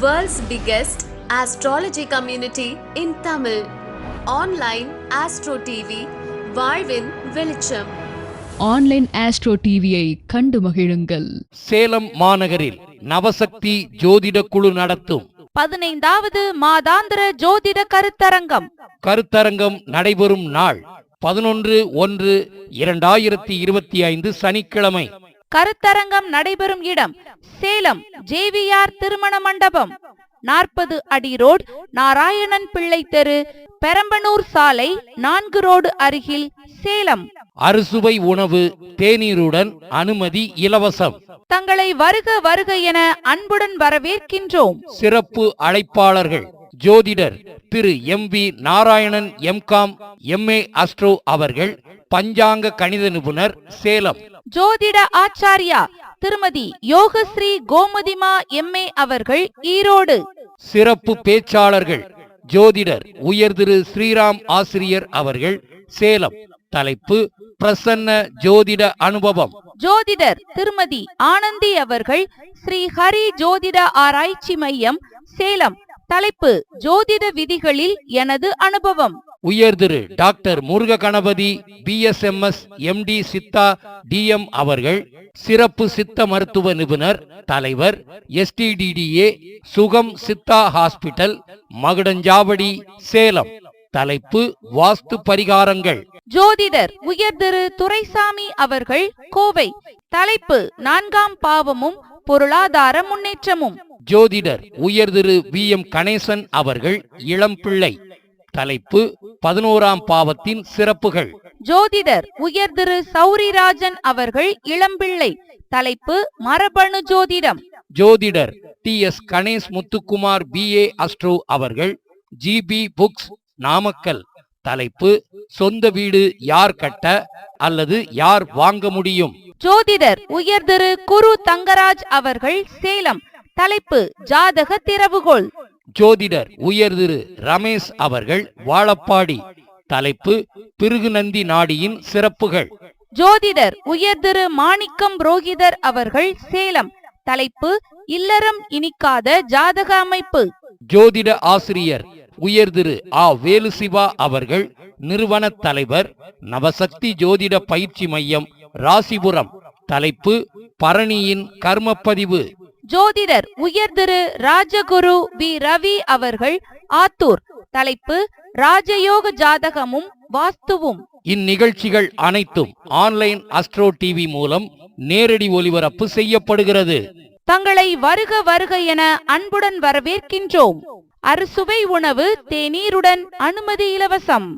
World's biggest astrology community in Tamil. Online Astro TV, வாழ்வின் வெளிச்சம். Online astro டிவியை கண்டு மகிழுங்கள். சேலம் மாநகரில் நவசக்தி ஜோதிட குழு நடத்தும். பதினைந்தாவது மாதாந்திர ஜோதிட கருத்தரங்கம். கருத்தரங்கம் நடைபெறும் நாள் பதினொன்று ஒன்று இரண்டாயிரத்தி இருபத்தி ஐந்து சனிக்கிழமை. கருத்தரங்கம் நடைபெறும் இடம் சேலம் ஜேவிஆர் திருமண மண்டபம். நாற்பது அடி ரோட் நாராயணன் பிள்ளை தெரு பெரம்பனூர் சாலை நான்கு ரோடு அருகில் சேலம். அறுசுவை உணவு தேநீருடன் அனுமதி இலவசம். தங்களை வருக வருக என அன்புடன் வரவேற்கின்றோம். சிறப்பு அழைப்பாளர்கள் ஜோதிடர் திரு M V Narayanan M Com M A astro அவர்கள் பஞ்சாங்க கணித நிபுணர் சேலம். ஜோதிட ஆச்சாரியா திருமதி யோகஸ்ரீ கோமதிமா எம்ஏ அவர்கள் ஈரோடு. சிறப்பு பேச்சாளர்கள் ஜோதிடர் உயர் திரு ஸ்ரீராம் ஆசிரியர் அவர்கள் சேலம். தலைப்பு பிரசன்ன ஜோதிட அனுபவம். ஜோதிடர் திருமதி ஆனந்தி அவர்கள் ஸ்ரீ ஹரி ஜோதிட ஆராய்ச்சி மையம் சேலம். தலைப்பு ஜோதிட விதிகளில் எனது அனுபவம். உயர் திரு doctor Muruga Ganapathi B S M S M D Siddha D M அவர்கள் சிறப்பு சித்த மருத்துவ நிபுணர் தலைவர் எஸ்டிடிடிஏ சுகம் சித்தா ஹாஸ்பிட்டல் மகுடஞ்சாவடி சேலம். தலைப்பு வாஸ்து பரிகாரங்கள். ஜோதிடர் உயர் திரு துரைசாமி அவர்கள் கோவை. தலைப்பு நான்காம் பாவமும் பொருளாதார முன்னேற்றமும். ஜோதிடர் உயர் திரு வி எம் கணேசன் அவர்கள் இளம்பிள்ளை. தலைப்பு பதினோராம் பாவத்தின் சிறப்புகள். ஜோதிடர் உயர் திரு சௌரிராஜன் அவர்கள் இளம்பிள்ளை. தலைப்பு மரபணு ஜோதிடம். ஜோதிடர் T S Ganesh Muthukumar B A astro அவர்கள் ஜிபி புக்ஸ் நாமக்கல். தலைப்பு சொந்த வீடு யார் கட்ட அல்லது யார் வாங்க முடியும்? ஜோதிடர் உயர் திரு குரு தங்கராஜ் அவர்கள் சேலம். தலைப்பு ஜாதக திறவுகோல் ஜோதிடர் உயர் திரு ரமேஷ் அவர்கள் வாழப்பாடி தலைப்பு பிருகுநந்தி நாடியின் சிறப்புகள். ஜோதிடர் உயர் திரு மாணிக்கம் புரோகிதர் அவர்கள் சேலம். தலைப்பு இல்லறம் இனிக்காத ஜாதக அமைப்பு. ஜோதிட ஆசிரியர் உயர் திரு ஆ வேலுசிவா அவர்கள் நிறுவன தலைவர் நவசக்தி ஜோதிட பயிற்சி மையம் ராசிபுரம். தலைப்பு பரணியின் கர்மப்பதிவு. ஜோதிடர் உயர் திரு ராஜகுரு வி. ரவி அவர்கள் ஆத்தூர். தலைப்பு ராஜயோக ஜாதகமும் வாஸ்துவும். இந்நிகழ்ச்சிகள் அனைத்தும் ஆன்லைன் அஸ்ட்ரோ டிவி மூலம் நேரடி ஒளிபரப்பு செய்யப்படுகிறது. தங்களை வருக வருக என அன்புடன் வரவேற்கின்றோம். அறுசுவை உணவு தேநீருடன் அனுமதி இலவசம்.